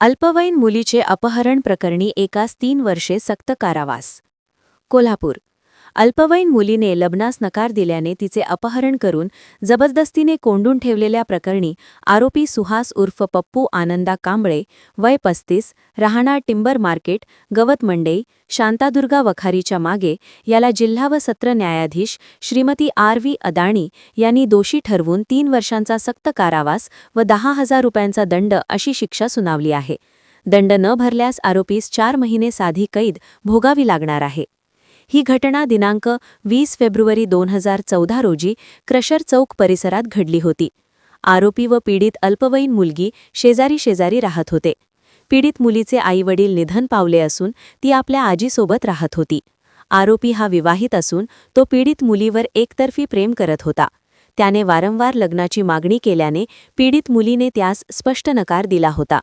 अल्पवयीन मुलीचे अपहरण प्रकरणी एकास तीन वर्षे सक्त कारावास. कोल्हापूर अल्पवयीन मुलीने लग्नास नकार दिल्याने तिचे अपहरण करून जबरदस्तीने कोंडून ठेवलेल्या प्रकरणी आरोपी सुहास उर्फ पप्पू आनंदा कांबळे वय पस्तीस राहणार टिंबर मार्केट गवत मंडई शांतादुर्गा वखारीच्या मागे याला जिल्हा व सत्र न्यायाधीश श्रीमती आर व्ही अदाणी यांनी दोषी ठरवून तीन वर्षांचा सक्त कारावास व दहा हजार रुपयांचा दंड अशी शिक्षा सुनावली आहे. दंड न भरल्यास आरोपीस चार महिने साधी कैद भोगावी लागणार आहे. ही घटना दिनांक वीस फेब्रुवारी दोन हजार चौदा रोजी क्रशर चौक परिसरात घडली होती. आरोपी व पीडित अल्पवयीन मुलगी शेजारी शेजारी राहत होते. पीडित मुलीचे आईवडील निधन पावले असून ती आपल्या आजीसोबत राहत होती. आरोपी हा विवाहित असून तो पीडित मुलीवर एकतर्फी प्रेम करत होता. त्याने वारंवार लग्नाची मागणी केल्याने पीडित मुलीने त्यास स्पष्ट नकार दिला होता.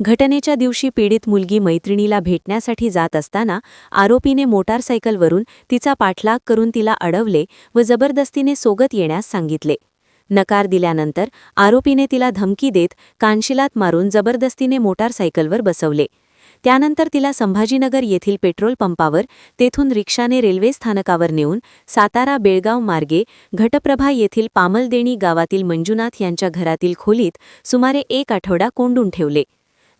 घटनेच्या दिवशी पीडित मुलगी मैत्रिणीला भेटण्यासाठी जात असताना आरोपीने मोटारसायकलवरून तिचा पाठलाग करून तिला अडवले व जबरदस्तीने सोबत येण्यास सांगितले. नकार दिल्यानंतर आरोपीने तिला धमकी देत कानशिलात मारून जबरदस्तीने मोटारसायकलवर बसवले. त्यानंतर तिला संभाजीनगर येथील पेट्रोल पंपावर तेथून रिक्षाने रेल्वे स्थानकावर नेऊन सातारा बेळगाव मार्गे घटप्रभा येथील पामलदेणी गावातील मंजुनाथ यांच्या घरातील खोलीत सुमारे एक आठवडा कोंडून ठेवले.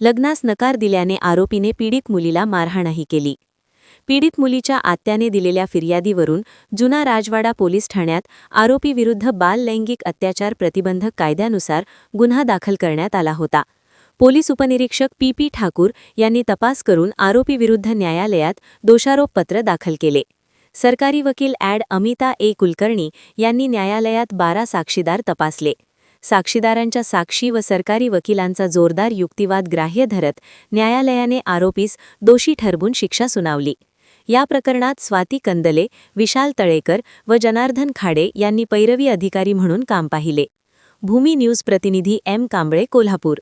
लग्नास नकार दिल्याने आरोपीने पीडित मुलीला मारहाणही केली. पीडित मुलीच्या आत्याने दिलेल्या फिर्यादीवरून जुना राजवाडा पोलीस ठाण्यात आरोपीविरुद्ध बाल लैंगिक अत्याचार प्रतिबंधक कायद्यानुसार गुन्हा दाखल करण्यात आला होता. पोलीस उपनिरीक्षक पी पी ठाकूर यांनी तपास करून आरोपीविरुद्ध न्यायालयात दोषारोपपत्र दाखल केले. सरकारी वकील ॲड अमिता ए कुलकर्णी यांनी न्यायालयात बारा साक्षीदार तपासले. साक्षीदारांच्या साक्षी व सरकारी वकिलांचा जोरदार युक्तिवाद ग्राह्य धरत न्यायालयाने आरोपीस दोषी ठरवून शिक्षा सुनावली. या प्रकरणात स्वाती कंदले विशाल तळेकर व जनार्दन खाडे यांनी पैरवी अधिकारी म्हणून काम पाहिले. भूमी न्यूज प्रतिनिधी एम कांबळे कोल्हापूर.